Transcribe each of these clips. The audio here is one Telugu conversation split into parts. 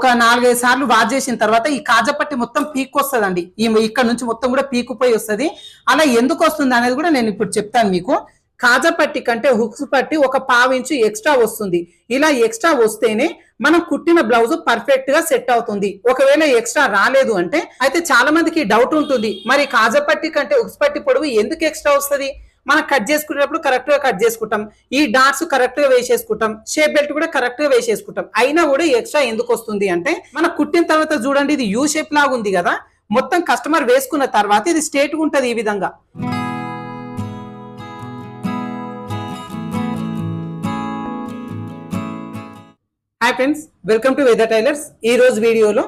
ఒక నాలుగైదు సార్లు వాష్ చేసిన తర్వాత ఈ కాజపట్టి మొత్తం పీక్ వస్తుందండి ఈ ఇక్కడ నుంచి మొత్తం కూడా పీకుపోయి వస్తుంది. అలా ఎందుకు వస్తుంది అనేది కూడా నేను ఇప్పుడు చెప్తాను మీకు. కాజపట్టి కంటే హుక్స్ పట్టి ఒక పావించు ఎక్స్ట్రా వస్తుంది. ఇలా ఎక్స్ట్రా వస్తేనే మనం కుట్టిన బ్లౌజ్ పర్ఫెక్ట్గా సెట్ అవుతుంది. ఒకవేళ ఎక్స్ట్రా రాలేదు అంటే అయితే చాలా మందికి డౌట్ ఉంటుంది. మరి కాజపట్టి కంటే హుక్స్ పట్టి పొడవు ఎందుకు ఎక్స్ట్రా వస్తుంది? మనం కట్ చేసుకునేటప్పుడు కరెక్ట్గా కట్ చేసుకుంటాం. ఈ డాట్స్ కరెక్ట్గా వేసేసుకుంటాం. షేప్ బెల్ట్ కూడా కరెక్ట్గా వేసేసుకుంటాం. అయినా కూడా ఎక్స్ట్రా ఎందుకు వస్తుంది అంటే మన కుట్టిన తర్వాత చూడండి ఇది యూ షేప్ లాగా ఉంది కదా. మొత్తం కస్టమర్ వేసుకున్న తర్వాత ఇది స్ట్రేట్ ఉంటుంది ఉంటది ఈ విధంగా. Hi friends welcome to weather tailors ఈ రోజు వీడియోలో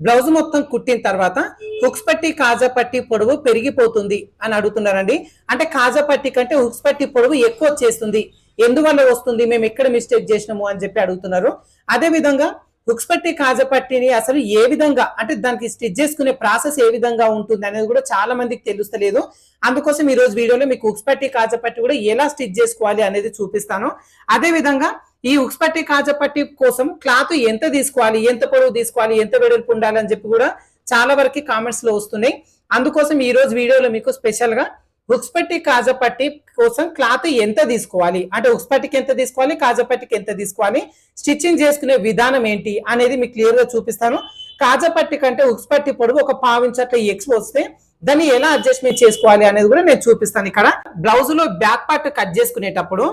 బ్లౌజ్ మొత్తం కుట్టిన తర్వాత హుక్స్ పట్టి కాజా పట్టి పొడవు పెరిగిపోతుంది అని అడుగుతున్నారండి. అంటే కాజా పట్టి కంటే హుక్స్ పట్టి పొడవు ఎక్కువ వచ్చేస్తుంది. ఎందువల్ల వస్తుంది? మేము ఎక్కడ మిస్టేక్ చేసినాము అని చెప్పి అడుగుతున్నారు. అదే విధంగా ఉక్స్పట్టి కాజపట్టిని కాజా పట్టిని అసలు ఏ విధంగా అంటే దానికి స్టిచ్ చేసుకునే ప్రాసెస్ ఏ విధంగా ఉంటుంది అనేది కూడా చాలా మందికి తెలుస్తలేదు. అందుకోసం ఈ రోజు వీడియోలో మీకు ఉక్స్పట్టి కాజపట్టి కూడా ఎలా స్టిచ్ చేసుకోవాలి అనేది చూపిస్తాను. అదే విధంగా ఈ ఉక్స్పట్టి కాజపట్టి కోసం క్లాత్ ఎంత తీసుకోవాలి ఎంత పొడవు తీసుకోవాలి ఎంత వెడల్పు ఉండాలి అని చెప్పి కూడా చాలా వరకు కామెంట్స్లో వస్తున్నాయి. అందుకోసం ఈ రోజు వీడియోలో మీకు స్పెషల్గా ఉక్స్పట్టి కాజపట్టి కోసం క్లాత్ ఎంత తీసుకోవాలి? అంటే ఉక్స్పట్టికి ఎంత తీసుకోవాలి? కాజపట్టికి ఎంత తీసుకోవాలి? స్టిచ్చింగ్ చేసుకునే విధానం ఏంటి? అనేది మీకు క్లియర్గా చూపిస్తాను. కాజపట్టి కంటే ఉక్స్పట్టి పొడుగు పొడవు ఒక పావించట్ల ఎక్స్ వస్తే దాన్ని ఎలా అడ్జస్ట్మెంట్ చేసుకోవాలి అనేది కూడా నేను చూపిస్తాను ఇక్కడ. బ్లౌజ్లో బ్యాక్ పార్ట్ కట్ చేసుకునేటప్పుడు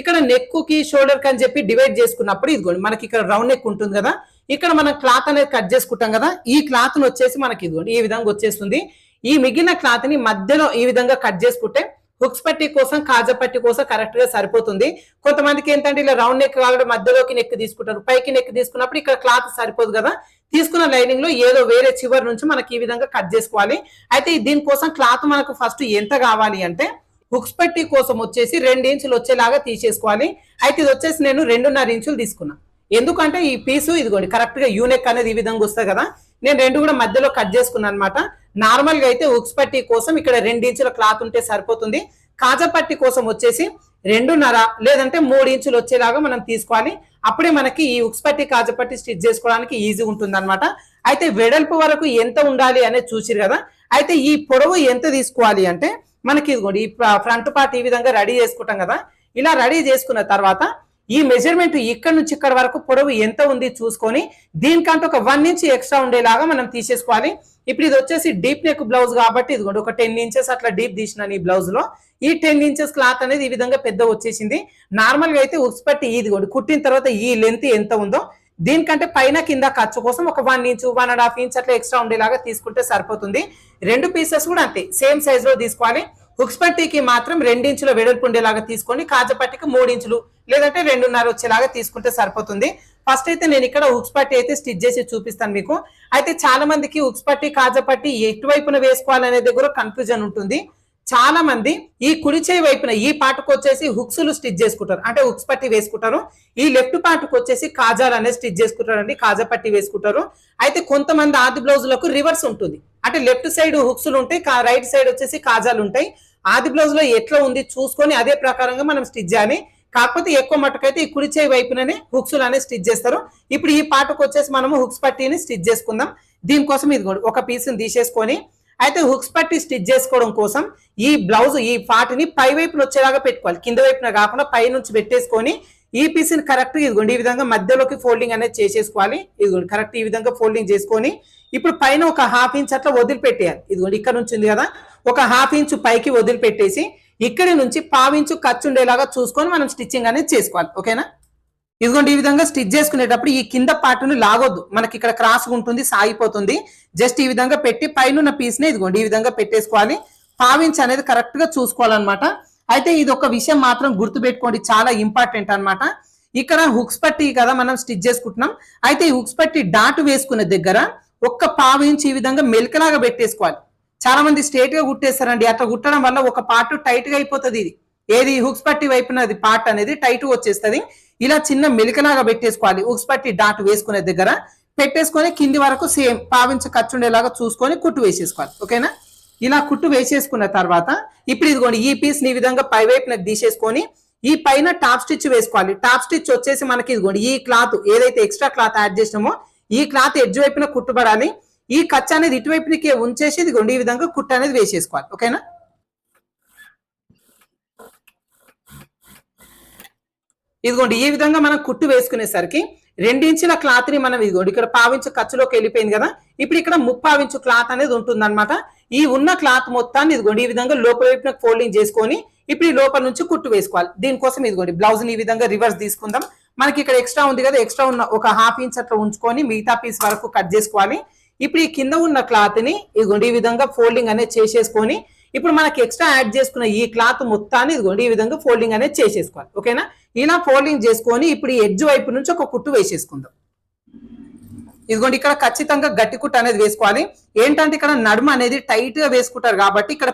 ఇక్కడ నెక్కుకి షోల్డర్కి షోల్డర్ అని చెప్పి డివైడ్ చేసుకున్నప్పుడు ఇదిగోండి మనకి ఇక్కడ రౌండ్ నెక్ ఉంటుంది కదా ఇక్కడ మనం క్లాత్ అనేది కట్ చేసుకుంటాం కదా ఈ క్లాత్ను వచ్చేసి మనకి ఇదిగోండి ఈ విధంగా వచ్చేస్తుంది. ఈ మిగిలిన క్లాత్ని మధ్యలో ఈ విధంగా కట్ చేసుకుంటే హుక్స్ పట్టి కోసం కాజా పట్టి కోసం కరెక్ట్గా సరిపోతుంది. కొంతమందికి ఏంటంటే ఇలా రౌండ్ నెక్ కావాలంటే మధ్యలోకి నెక్ తీసుకుంటారు పైకి నెక్ తీసుకున్నప్పుడు ఇక్కడ క్లాత్ సరిపోదు కదా. తీసుకున్న లైనింగ్లో ఏదో వేరే చివరి నుంచి మనకి ఈ విధంగా కట్ చేసుకోవాలి. అయితే దీనికోసం క్లాత్ మనకు ఫస్ట్ ఎంత కావాలి అంటే హుక్స్ పట్టి కోసం వచ్చేసి రెండు ఇంచులు వచ్చేలాగా తీసేసుకోవాలి. అయితే ఇది వచ్చేసి నేను రెండున్నర ఇంచులు తీసుకున్నా. ఎందుకంటే ఈ పీసు ఇదిగోండి కరెక్ట్గా యూనెక్ అనేది ఈ విధంగా వస్తుంది కదా. నేను రెండు కూడా మధ్యలో కట్ చేసుకున్నాను అనమాట నార్మల్గా అయితే ఉక్స్ పట్టి కోసం ఇక్కడ రెండు ఇంచుల క్లాత్ ఉంటే సరిపోతుంది. కాజా పట్టి కోసం వచ్చేసి రెండున్నర లేదంటే మూడు ఇంచులు వచ్చేలాగా మనం తీసుకోవాలి. అప్పుడే మనకి ఈ ఉక్స్ పట్టి కాజపట్టి స్టిచ్ చేసుకోవడానికి ఈజీ ఉంటుంది అనమాట అయితే వెడల్పు వరకు ఎంత ఉండాలి అనేది చూసిరు కదా. అయితే ఈ పొడవు ఎంత తీసుకోవాలి అంటే మనకి ఇదిగోండి ఈ ఫ్రంట్ పార్ట్ ఈ విధంగా రెడీ చేసుకుంటాం కదా. ఇలా రెడీ చేసుకున్న తర్వాత ఈ మెజర్మెంట్ ఇక్కడ నుంచి ఇక్కడ వరకు పొడవు ఎంత ఉంది చూసుకొని దీనికంటే ఒక వన్ ఇంచ్ ఎక్స్ట్రా ఉండేలాగా మనం తీసేసుకోవాలి. ఇప్పుడు ఇది వచ్చేసి డీప్ నెక్ బ్లౌజ్ కాబట్టి ఇదిగోండి ఒక టెన్ ఇంచెస్ అట్లా డీప్ తీసినాను ఈ బ్లౌజ్లో. ఈ టెన్ ఇంచెస్ క్లాత్ అనేది ఈ విధంగా పెద్ద వచ్చేసింది. నార్మల్గా అయితే ఉక్స్ పట్టి ఇదిగోండి కుట్టిన తర్వాత ఈ లెంత్ ఎంత ఉందో దీనికంటే పైన కింద ఖర్చు కోసం ఒక one inch one and half inch అట్లా ఎక్స్ట్రా ఉండేలాగా తీసుకుంటే సరిపోతుంది. రెండు పీసెస్ కూడా అంతే సేమ్ సైజ్లో తీసుకోవాలి. హుక్స్ పట్టీకి మాత్రం రెండించుల వెడల్పు ఉండేలాగా తీసుకోండి కాజపట్టికి మూడించులు లేదంటే రెండున్నర వచ్చేలాగా తీసుకుంటే సరిపోతుంది. ఫస్ట్ అయితే నేను ఇక్కడ ఉక్స్ పట్టి అయితే స్టిచ్ చేసి చూపిస్తాను మీకు. అయితే చాలా మందికి ఉక్స్ పట్టి కాజపట్టి ఎటువైపున వేసుకోవాలనే దగ్గర కన్ఫ్యూజన్ ఉంటుంది. చాలా మంది ఈ కుడి చేయి వైపున ఈ పాటకు వచ్చేసి హుక్స్లు స్టిచ్ చేసుకుంటారు. అంటే హుక్స్ పట్టి వేసుకుంటారు. ఈ లెఫ్ట్ పాటకు వచ్చేసి కాజాలు అనేది స్టిచ్ చేసుకుంటారండి. కాజా పట్టి వేసుకుంటారు. అయితే కొంతమంది ఆది బ్లౌజులకు రివర్స్ ఉంటుంది. అంటే లెఫ్ట్ సైడ్ హుక్స్లు ఉంటాయి. రైట్ సైడ్ వచ్చేసి కాజాలు ఉంటాయి. ఆది బ్లౌజ్లో ఎట్లా ఉంది చూసుకొని అదే ప్రకారంగా మనం స్టిచ్ చేయాలి. కాకపోతే ఎక్కువ మట్టుకైతే ఈ కుడి చేయి వైపుననే హుక్స్లు అనేది స్టిచ్ చేస్తారు. ఇప్పుడు ఈ పాటకు వచ్చేసి మనము హుక్స్ పట్టీని స్టిచ్ చేసుకుందాం. దీనికోసం ఇది కూడా ఒక పీస్ని తీసేసుకొని అయితే హుక్స్ పట్టి స్టిచ్ చేసుకోవడం కోసం ఈ బ్లౌజ్ ఈ పాటిని పై వైపున వచ్చేలాగా పెట్టుకోవాలి. కింద వైపున కాకుండా పై నుంచి పెట్టేసుకొని ఈ పీస్ని కరెక్ట్ ఇదిగోండి ఈ విధంగా మధ్యలోకి ఫోల్డింగ్ అనేది చేసేసుకోవాలి. ఇదిగోండి కరెక్ట్ ఈ విధంగా ఫోల్డింగ్ చేసుకొని ఇప్పుడు పైన ఒక హాఫ్ ఇంచ్ అట్లా వదిలిపెట్టేయాలి. ఇదిగోండి ఇక్కడ నుంచి ఉంది కదా ఒక హాఫ్ ఇంచ్ పైకి వదిలిపెట్టేసి ఇక్కడి నుంచి పావించు ఖర్చు ఉండేలాగా చూసుకొని మనం స్టిచ్చింగ్ అనేది చేసుకోవాలి. ఓకేనా? ఇదిగోండి ఈ విధంగా స్టిచ్ చేసుకునేటప్పుడు ఈ కింద పార్ట్ను లాగొద్దు. మనకి ఇక్కడ క్రాస్ ఉంటుంది సాగిపోతుంది. జస్ట్ ఈ విధంగా పెట్టి పైన పీస్ని ఇదిగోండి ఈ విధంగా పెట్టేసుకోవాలి. పావించ్ అనేది కరెక్ట్గా చూసుకోవాలన్నమాట. అయితే ఇది ఒక విషయం మాత్రం గుర్తుపెట్టుకోండి చాలా ఇంపార్టెంట్ అన్నమాట. ఇక్కడ హుక్స్ పట్టి కదా మనం స్టిచ్ చేసుకుంటున్నాం. అయితే ఈ హుక్స్ పట్టి డాట్ వేసుకునే దగ్గర ఒక్క పావించి ఈ విధంగా మెలికలాగా పెట్టేసుకోవాలి. చాలా మంది స్ట్రేట్గా కుట్టేస్తారండి. అట్లా కుట్టడం వల్ల ఒక పార్ట్ టైట్గా అయిపోతుంది ఇది. ఏది హుక్స్ పట్టి వైపున అది పార్ట్ అనేది టైట్ వచ్చేస్తుంది. ఇలా చిన్న మెలికలాగా పెట్టేసుకోవాలి. ఉక్స్పట్టి డాట్ వేసుకునే దగ్గర పెట్టేసుకొని కింది వరకు సేమ్ పావించ ఖర్చు ఉండేలాగా చూసుకొని కుట్టు వేసేసుకోవాలి. ఓకేనా? ఇలా కుట్టు వేసేసుకున్న తర్వాత ఇప్పుడు ఇదిగోండి ఈ పీస్ని ఈ విధంగా పై వైపునకు తీసేసుకొని ఈ పైన టాప్ స్టిచ్ వేసుకోవాలి. టాప్ స్టిచ్ వచ్చేసి మనకి ఇదిగోండి ఈ క్లాత్ ఏదైతే ఎక్స్ట్రా క్లాత్ యాడ్ చేసినామో ఈ క్లాత్ ఎడ్జ్ వైపున కుట్టుబడాలి. ఈ ఖర్చు అనేది ఇటువైపునకే ఉంచేసి ఇదిగోండి ఈ విధంగా కుట్టు అనేది వేసేసుకోవాలి. ఓకేనా? ఇదిగోండి ఈ విధంగా మనం కుట్టు వేసుకునేసరికి రెండించిన క్లాత్ని మనం ఇదిగోండి ఇక్కడ పావించు ఖర్చులోకి వెళ్ళిపోయింది కదా ఇప్పుడు ఇక్కడ ముప్పావించు క్లాత్ అనేది ఉంటుంది ఈ ఉన్న క్లాత్ మొత్తాన్ని ఇదిగోండి ఈ విధంగా లోపల వైపున ఫోల్డింగ్ చేసుకొని ఇప్పుడు ఈ లోపల నుంచి కుట్టు వేసుకోవాలి. దీనికోసం ఇదిగోండి బ్లౌజ్ని ఈ విధంగా రివర్స్ తీసుకుందాం. మనకి ఇక్కడ ఎక్స్ట్రా ఉంది కదా ఎక్స్ట్రా ఉన్న ఒక హాఫ్ ఇంచ్ అట్లా ఉంచుకొని మిగతా పీస్ వరకు కట్ చేసుకోవాలి. ఇప్పుడు ఈ కింద ఉన్న క్లాత్ని ఇదిగోండి ఈ విధంగా ఫోల్డింగ్ అనేది చేసేసుకొని ఇప్పుడు మనకి ఎక్స్ట్రా యాడ్ చేసుకున్న ఈ క్లాత్ మొత్తాన్ని ఇదిగోండి ఈ విధంగా ఫోల్డింగ్ అనేది చేసేసుకోవాలి. ఓకేనా ఇలా ఫోల్డింగ్ చేసుకొని ఇప్పుడు ఈ ఎడ్జ్ వైపు నుంచి ఒక కుట్టు వేసేసుకుందాం. ఇదిగోండి ఇక్కడ ఖచ్చితంగా గట్టి కుట్టు అనేది వేసుకోవాలి. ఏంటంటే ఇక్కడ నడుము అనేది టైట్గా వేసుకుంటారు కాబట్టి ఇక్కడ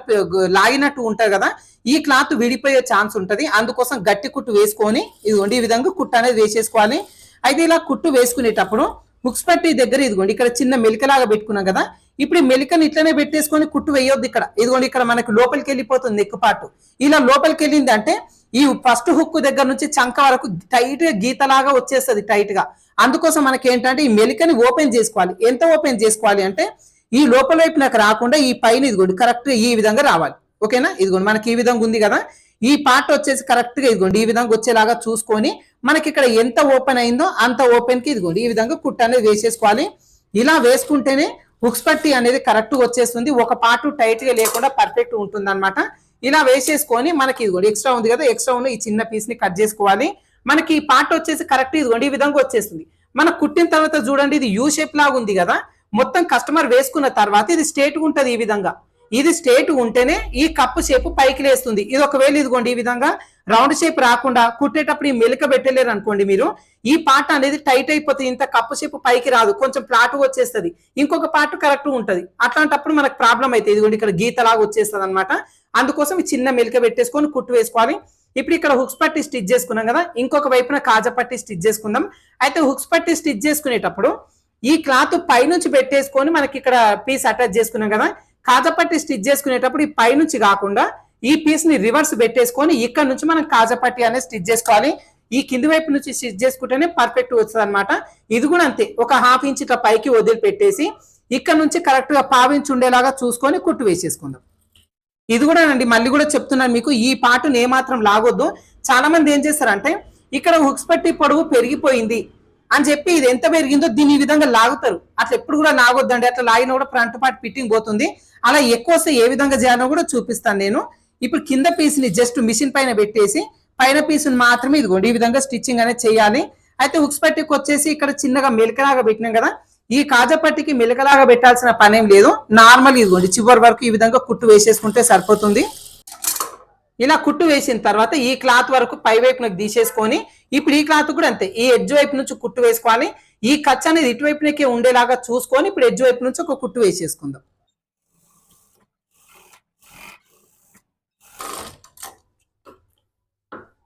లాగినట్టు ఉంటారు కదా ఈ క్లాత్ విడిపోయే ఛాన్స్ ఉంటుంది. అందుకోసం గట్టి కుట్టు వేసుకొని ఇదిగోండి ఈ విధంగా కుట్టు అనేది వేసేసుకోవాలి. అయితే ఇలా కుట్టు వేసుకునేటప్పుడు హుక్స్ పట్టి దగ్గర ఇదిగోండి ఇక్కడ చిన్న మెలికలాగా పెట్టుకున్నాం కదా ఇప్పుడు ఈ మెలికని ఇట్లనే పెట్టేసుకొని కుట్టు వేయొద్దు ఇక్కడ. ఇదిగోండి ఇక్కడ మనకి లోపలికి వెళ్ళిపోతుంది నెక్కు పాటు ఇలా లోపలికి వెళ్ళింది అంటే ఈ ఫస్ట్ హుక్ దగ్గర నుంచి చంక వరకు టైట్గా గీతలాగా వచ్చేస్తుంది టైట్గా. అందుకోసం మనకి ఏంటంటే ఈ మెలికని ఓపెన్ చేసుకోవాలి. ఎంత ఓపెన్ చేసుకోవాలి అంటే ఈ లోపల వైపు నాకు రాకుండా ఈ పైన ఇదిగోండి కరెక్ట్ ఈ విధంగా రావాలి. ఓకేనా? ఇదిగోండి మనకి ఈ విధంగా ఉంది కదా? ఈ పార్ట్ వచ్చేసి కరెక్ట్గా ఇదిగోండి ఈ విధంగా వచ్చేలాగా చూసుకొని మనకి ఇక్కడ ఎంత ఓపెన్ అయిందో అంత ఓపెన్కి ఇదిగోండి ఈ విధంగా కుట్ట అనేది వేసేసుకోవాలి. ఇలా వేసుకుంటేనే బుక్స్ పట్టి అనేది కరెక్ట్ వచ్చేస్తుంది. ఒక పార్ట్ టైట్గా లేకుండా పర్ఫెక్ట్ ఉంటుంది ఇలా వేసేసుకొని మనకి ఇదిగోండి ఎక్స్ట్రా ఉంది కదా ఎక్స్ట్రా ఉన్న ఈ చిన్న పీస్ని కట్ చేసుకోవాలి. మనకి ఈ పార్ట్ వచ్చేసి కరెక్ట్ ఇదిగోండి ఈ విధంగా వచ్చేస్తుంది. మనం కుట్టిన తర్వాత చూడండి ఇది యూ షేప్ లాగా ఉంది కదా. మొత్తం కస్టమర్ వేసుకున్న తర్వాత ఇది స్ట్రేట్ ఉంటది ఈ విధంగా. ఇది స్ట్రేట్ ఉంటేనే ఈ కప్పు షేప్ పైకి లేస్తుంది. ఇది ఒకవేళ ఇదిగోండి ఈ విధంగా రౌండ్ షేప్ రాకుండా కుట్టేటప్పుడు ఈ మెలిక పెట్టలేరు అనుకోండి మీరు. ఈ పార్ట్ అనేది టైట్ అయిపోతుంది ఇంత కప్పు షేప్ పైకి రాదు. కొంచెం ప్లాట్ వచ్చేస్తుంది. ఇంకొక పార్ట్ కరెక్ట్ ఉంటుంది. అట్లాంటప్పుడు మనకు ప్రాబ్లం అయితే ఇదిగోండి ఇక్కడ గీతలాగా వచ్చేస్తుంది అనమాట అందుకోసం చిన్న మెలిక పెట్టేసుకొని కుట్టు వేసుకోవాలి. ఇప్పుడు ఇక్కడ హుక్స్ పట్టి స్టిచ్ చేసుకున్నాం కదా. ఇంకొక వైపున కాజా పట్టి స్టిచ్ చేసుకుందాం. అయితే హుక్స్ పట్టి స్టిచ్ చేసుకునేటప్పుడు ఈ క్లాత్ పైనుంచి పెట్టేసుకొని మనకి ఇక్కడ పీస్ అటాచ్ చేసుకున్నాం కదా. కాజా పట్టి స్టిచ్ చేసుకునేటప్పుడు ఈ పైనుంచి కాకుండా ఈ పీస్ని రివర్స్ పెట్టేసుకొని ఇక్కడ నుంచి మనం కాజా పట్టి అనేది స్టిచ్ చేసుకోవాలి. ఈ కింది వైపు నుంచి స్టిచ్ చేసుకుంటేనే పర్ఫెక్ట్ వస్తుంది అనమాట ఇది కూడా అంతే. ఒక హాఫ్ ఇంచ్ ఇట్లా పైకి వదిలిపెట్టేసి ఇక్కడ నుంచి కరెక్ట్గా పావించి ఉండేలాగా చూసుకొని కుట్టు వేసేసుకుందాం. ఇది కూడా అండి మళ్ళీ కూడా చెప్తున్నాను మీకు ఈ పాటును ఏమాత్రం లాగొద్దు. చాలా మంది ఏం చేస్తారంటే ఇక్కడ హుక్స్ పట్టి పొడవు పెరిగిపోయింది అని చెప్పి ఇది ఎంత పెరిగిందో దీన్ని ఈ విధంగా లాగుతారు. అట్లా ఎప్పుడు కూడా లాగొద్దండి. అట్లా లాగినా కూడా ఫ్రంట్ పార్ట్ ఫిట్టింగ్ పోతుంది. అలా ఎక్కువ ఏ విధంగా చేయాలో కూడా చూపిస్తాను నేను. ఇప్పుడు కింద పీస్ని జస్ట్ మిషన్ పైన పెట్టేసి పైన పీస్ని మాత్రమే ఇదిగోండి ఈ విధంగా స్టిచ్చింగ్ అనేది చేయాలి. అయితే హుక్స్ పట్టికి వచ్చేసి ఇక్కడ చిన్నగా మెలకలాగా పెట్టినాం కదా ఈ కాజా మెలకలాగా పెట్టాల్సిన పనేం లేదు. నార్మల్ ఇదిగోండి చివరి వరకు ఈ విధంగా కుట్టు వేసేసుకుంటే సరిపోతుంది. ఇలా కుట్టు వేసిన తర్వాత ఈ క్లాత్ వరకు పై వైపునకు తీసేసుకొని ఇప్పుడు ఈ క్లాత్ కూడా అంతే ఈ ఎడ్జ్ వైపు నుంచి కుట్టు వేసుకోవాలి. ఈ ఖర్చు అనేది ఇటువైపునకే ఉండేలాగా చూసుకొని ఇప్పుడు ఎడ్జ్ వైపు నుంచి ఒక కుట్టు వేసేసుకుందాం.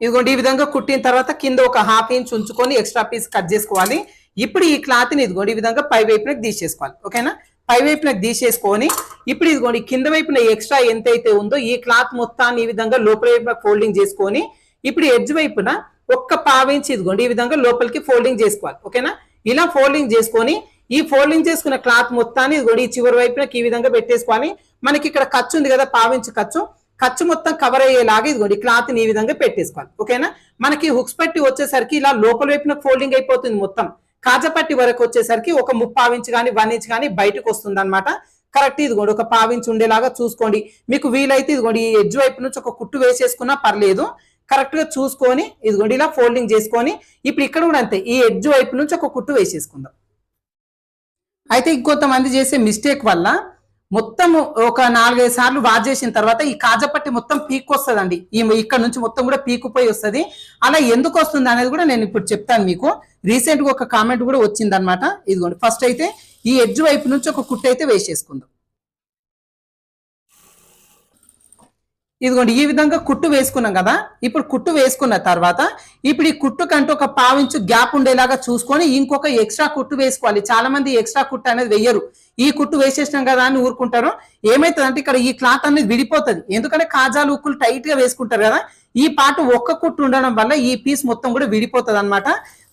ఇదిగోండి ఈ విధంగా కుట్టిన తర్వాత కింద ఒక హాఫ్ ఇంచ్ ఉంచుకొని ఎక్స్ట్రా పీస్ కట్ చేసుకోవాలి. ఇప్పుడు ఈ క్లాత్ని ఇదిగోండి ఈ విధంగా పై వైపునకు తీసేసుకోవాలి. ఓకేనా పై వైపునకు తీసేసుకొని ఇప్పుడు ఇదిగోండి కింద వైపున ఎక్స్ట్రా ఎంత అయితే ఉందో ఈ క్లాత్ మొత్తాన్ని ఈ విధంగా లోపల వైపున ఫోల్డింగ్ చేసుకొని ఇప్పుడు ఎడ్జ్ వైపున ఒక్క పావించి ఇదిగోండి ఈ విధంగా లోపలికి ఫోల్డింగ్ చేసుకోవాలి. ఓకేనా ఇలా ఫోల్డింగ్ చేసుకొని ఈ ఫోల్డింగ్ చేసుకున్న క్లాత్ మొత్తాన్ని ఇదిగోండి ఈ చివరి వైపునకి ఈ విధంగా పెట్టేసుకోవాలి. మనకి ఇక్కడ ఖర్చు ఉంది కదా పావించి ఖర్చు. ఖర్చు మొత్తం కవర్ అయ్యేలాగా ఇదిగోండి క్లాత్ని ఈ విధంగా పెట్టేసుకోవాలి. ఓకేనా? మనకి హుక్స్ పట్టి వచ్చేసరికి ఇలా లోపల వైపున ఫోల్డింగ్ అయిపోతుంది మొత్తం. కాజపట్టి వరకు వచ్చేసరికి ఒక ముప్పావించి కానీ వన్ ఇంచ్ కానీ బయటకు వస్తుంది అనమాట కరెక్ట్ ఇదిగోండి ఒక పావించి ఉండేలాగా చూసుకోండి. మీకు వీలైతే ఇదిగోండి ఈ ఎడ్జ్ వైపు నుంచి ఒక కుట్టు వేసేసుకున్నా పర్లేదు. కరెక్ట్గా చూసుకొని ఇదిగోండి ఇలా ఫోల్డింగ్ చేసుకొని ఇప్పుడు ఇక్కడ కూడా అంతే ఈ ఎడ్జ్ వైపు నుంచి ఒక కుట్టు వేసేసుకుందాం. అయితే ఇంకొంతమంది చేసే మిస్టేక్ వల్ల మొత్తం ఒక నాలుగైదు సార్లు వాష్ చేసిన తర్వాత ఈ కాజపట్టి మొత్తం పీక్ వస్తుందండి ఈ ఇక్కడ నుంచి మొత్తం కూడా పీకుపోయి వస్తుంది. అలా ఎందుకు వస్తుంది అనేది కూడా నేను ఇప్పుడు చెప్తాను మీకు. రీసెంట్గా ఒక కామెంట్ కూడా వచ్చింది అనమాట ఇదిగోండి. ఫస్ట్ అయితే ఈ ఎడ్జ్ వైపు నుంచి ఒక కుట్టు అయితే వేసేసుకుందాం. ఇదిగోండి ఈ విధంగా కుట్టు వేసుకున్నాం కదా? ఇప్పుడు కుట్టు వేసుకున్న తర్వాత ఇప్పుడు ఈ కుట్టు కంటే ఒక పావించు గ్యాప్ ఉండేలాగా చూసుకొని ఇంకొక ఎక్స్ట్రా కుట్టు వేసుకోవాలి. చాలా మంది ఎక్స్ట్రా కుట్టు అనేది వెయ్యరు ఈ కుట్టు వేసేసినాం కదా అని ఊరుకుంటారు. ఏమైతుంది అంటే ఇక్కడ ఈ క్లాత్ అనేది విడిపోతుంది. ఎందుకంటే కాజాలు ఉక్కులు టైట్గా వేసుకుంటారు కదా? ఈ పాటు ఒక్క కుట్టు ఉండడం వల్ల ఈ పీస్ మొత్తం కూడా విడిపోతుంది అనమాట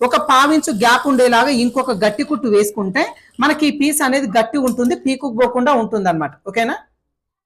ఒక పావించు గ్యాప్ ఉండేలాగా ఇంకొక గట్టి కుట్టు వేసుకుంటే మనకి ఈ పీస్ అనేది గట్టి ఉంటుంది పీకుకు పోకుండా ఉంటుంది అనమాట ఓకేనా?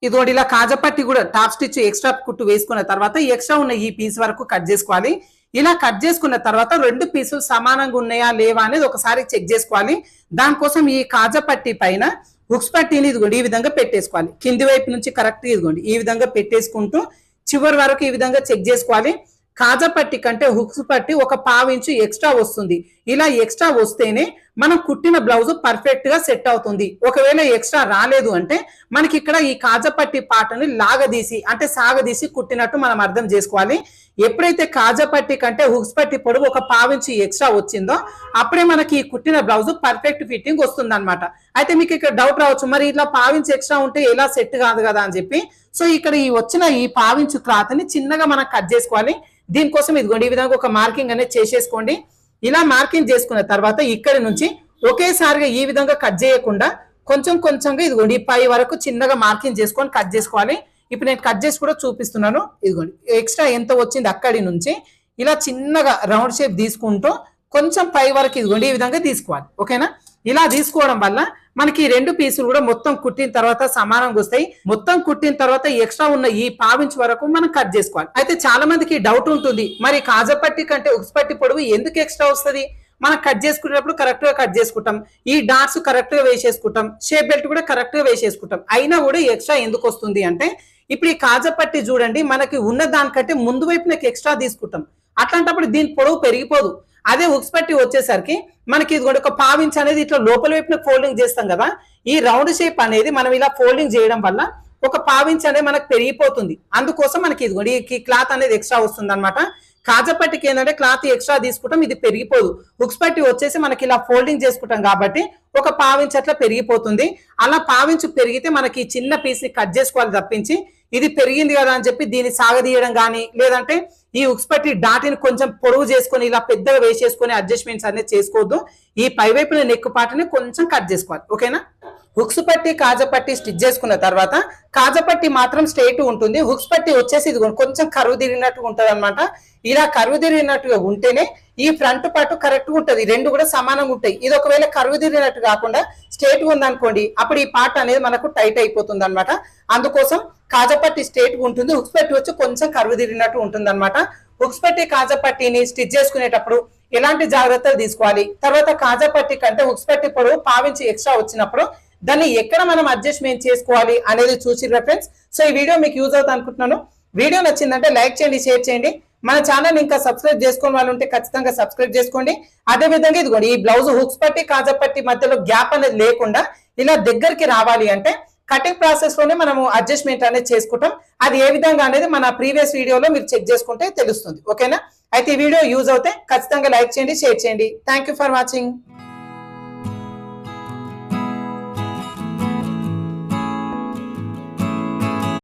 ఇదిగోండి ఇలా కాజపట్టి కూడా టాప్ స్టిచ్ ఎక్స్ట్రా కుట్టు వేసుకున్న తర్వాత ఎక్స్ట్రా ఉన్న ఈ పీస్ వరకు కట్ చేసుకోవాలి. ఇలా కట్ చేసుకున్న తర్వాత రెండు పీసులు సమానంగా ఉన్నాయా లేవా అనేది ఒకసారి చెక్ చేసుకోవాలి. దానికోసం ఈ కాజపట్టి పైన హుక్స్ పట్టీని ఇదిగోండి ఈ విధంగా పెట్టేసుకోవాలి. కింది వైపు నుంచి కరెక్ట్ ఇదిగోండి ఈ విధంగా పెట్టేసుకుంటూ చివరి వరకు ఈ విధంగా చెక్ చేసుకోవాలి. కాజా పట్టి కంటే హుక్స్ పట్టి ఒక పావు ఇంచు ఎక్స్ట్రా వస్తుంది. ఇలా ఎక్స్ట్రా వస్తేనే మనం కుట్టిన బ్లౌజ్ పర్ఫెక్ట్గా సెట్ అవుతుంది. ఒకవేళ ఎక్స్ట్రా రాలేదు అంటే మనకి ఇక్కడ ఈ కాజపట్టి పాటని లాగదీసి అంటే సాగదీసి కుట్టినట్టు మనం అర్థం చేసుకోవాలి. ఎప్పుడైతే కాజపట్టి కంటే హుక్స్ పట్టి పొడవు ఒక పావించి ఎక్స్ట్రా వచ్చిందో అప్పుడే మనకి ఈ కుట్టిన బ్లౌజ్ పర్ఫెక్ట్ ఫిట్టింగ్ వస్తుంది అనమాట అయితే మీకు ఇక్కడ డౌట్ రావచ్చు మరి ఇట్లా పావించి ఎక్స్ట్రా ఉంటే ఎలా సెట్ కాదు కదా అని చెప్పి. సో ఇక్కడ ఈ వచ్చిన ఈ పావించు క్లాత్ని చిన్నగా మనం కట్ చేసుకోవాలి. దీనికోసం ఇదిగోండి ఈ విధంగా ఒక మార్కింగ్ అనేది చేసేసుకోండి. ఇలా మార్కింగ్ చేసుకున్న తర్వాత ఇక్కడి నుంచి ఒకేసారిగా ఈ విధంగా కట్ చేయకుండా కొంచెం కొంచెంగా ఇదిగోండి పై వరకు చిన్నగా మార్కింగ్ చేసుకొని కట్ చేసుకోవాలి. ఇప్పుడు నేను కట్ చేసి కూడా చూపిస్తున్నాను. ఇదిగోండి ఎక్స్ట్రా ఎంత వచ్చింది అక్కడి నుంచి ఇలా చిన్నగా రౌండ్ షేప్ తీసుకుంటూ కొంచెం పై వరకు ఇదిగోండి ఈ విధంగా తీసుకోవాలి. ఓకేనా? ఇలా తీసుకోవడం వల్ల మనకి ఈ రెండు పీసులు కూడా మొత్తం కుట్టిన తర్వాత సమానంగా వస్తాయి. మొత్తం కుట్టిన తర్వాత ఎక్స్ట్రా ఉన్న ఈ పావించి వరకు మనం కట్ చేసుకోవాలి. అయితే చాలా మందికి డౌట్ ఉంటుంది. మరి కాజపట్టి కంటే ఉక్స్పట్టి పొడవు ఎందుకు ఎక్స్ట్రా వస్తుంది? మనం కట్ చేసుకునేటప్పుడు కరెక్ట్గా కట్ చేసుకుంటాం. ఈ డాట్స్ కరెక్ట్గా వేసేసుకుంటాం. షేప్ బెల్ట్ కూడా కరెక్ట్గా వేసేసుకుంటాం. అయినా కూడా ఎక్స్ట్రా ఎందుకు వస్తుంది అంటే ఇప్పుడు ఈ కాజపట్టి చూడండి మనకి ఉన్న దానికంటే ముందు వైపు నాకు ఎక్స్ట్రా తీసుకుంటాం. అట్లాంటప్పుడు దీని పొడవు పెరిగిపోదు. అదే ఉక్స్ పట్టి వచ్చేసరికి మనకి ఇది కూడా ఒక పావించ్ అనేది ఇట్లా లోపల వైపున ఫోల్డింగ్ చేస్తాం కదా ఈ రౌండ్ షేప్ అనేది మనం ఇలా ఫోల్డింగ్ చేయడం వల్ల ఒక పావించ్ అనేది మనకు పెరిగిపోతుంది. అందుకోసం మనకి ఇది కూడా ఈ క్లాత్ అనేది ఎక్స్ట్రా వస్తుంది అనమాట కాజపట్టికి ఏంటంటే క్లాత్ ఎక్స్ట్రా తీసుకుంటాం ఇది పెరిగిపోదు. హుక్స్ పట్టి వచ్చేసి మనకి ఇలా ఫోల్డింగ్ చేసుకుంటాం కాబట్టి ఒక పావించి అట్లా పెరిగిపోతుంది. అలా పావించు పెరిగితే మనకి చిన్న పీస్ని కట్ చేసుకోవాలి తప్పించి ఇది పెరిగింది కదా అని చెప్పి దీన్ని సాగదీయడం కానీ లేదంటే ఈ ఉక్స్ పట్టి డాటిని కొంచెం పొడవు చేసుకొని ఇలా పెద్దగా వేసేసుకొని అడ్జస్ట్మెంట్స్ అనేది చేసుకోవద్దు. ఈ పై వైపున నెక్ పాటని కొంచెం కట్ చేసుకోవాలి. ఓకేనా? హుక్స్ పట్టి కాజపట్టి స్టిచ్ చేసుకున్న తర్వాత కాజపట్టి మాత్రం స్ట్రైట్ ఉంటుంది. హుక్స్ పట్టి వచ్చేసి ఇది కొంచెం కరువు తిరిగినట్టుగా ఉంటుంది అనమాట ఇలా కరువు తిరిగినట్టుగా ఉంటేనే ఈ ఫ్రంట్ పాటు కరెక్ట్ ఉంటుంది. ఉంటది రెండు కూడా సమానంగా ఉంటాయి. ఇది ఒకవేళ కరువు తిరిగినట్టు కాకుండా స్ట్రేట్ ఉందనుకోండి అప్పుడు ఈ పార్ట్ అనేది మనకు టైట్ అయిపోతుంది అనమాట అందుకోసం కాజపట్టి స్ట్రేట్ ఉంటుంది. హుక్స్ పట్టి వచ్చి కొంచెం కరువు తిరిగినట్టు ఉంటుంది అనమాట హుక్స్ పట్టి కాజపట్టిని స్టిచ్ చేసుకునేటప్పుడు ఎలాంటి జాగ్రత్తలు తీసుకోవాలి? తర్వాత కాజపట్టి కంటే హుక్స్ పట్టి పొడవు పావించి ఎక్స్ట్రా వచ్చినప్పుడు దాన్ని ఎక్కడ మనం అడ్జస్ట్మెంట్ చేసుకోవాలి అనేది చూసి ఫ్రెండ్స్ సో ఈ వీడియో మీకు యూజ్ అవుతుంది అనుకుంటున్నాను. వీడియో నచ్చిందంటే లైక్ చేయండి షేర్ చేయండి. మన ఛానల్ ఇంకా సబ్స్క్రైబ్ చేసుకోని వాళ్ళు ఉంటే ఖచ్చితంగా సబ్స్క్రైబ్ చేసుకోండి. అదే విధంగా ఇదిగోండి ఈ బ్లౌజ్ హుక్స్ పట్టి కాజా పట్టి మధ్యలో గ్యాప్ అనేది లేకుండా ఇలా దగ్గరికి రావాలి అంటే కటింగ్ ప్రాసెస్లోనే మనము అడ్జస్ట్మెంట్ అనేది చేసుకుంటాం. అది ఏ విధంగా అనేది మన ప్రీవియస్ వీడియోలో మీరు చెక్ చేసుకుంటే తెలుస్తుంది. ఓకేనా అయితే ఈ వీడియో యూజ్ అవుతే ఖచ్చితంగా లైక్ చేయండి షేర్ చేయండి. Thank for watching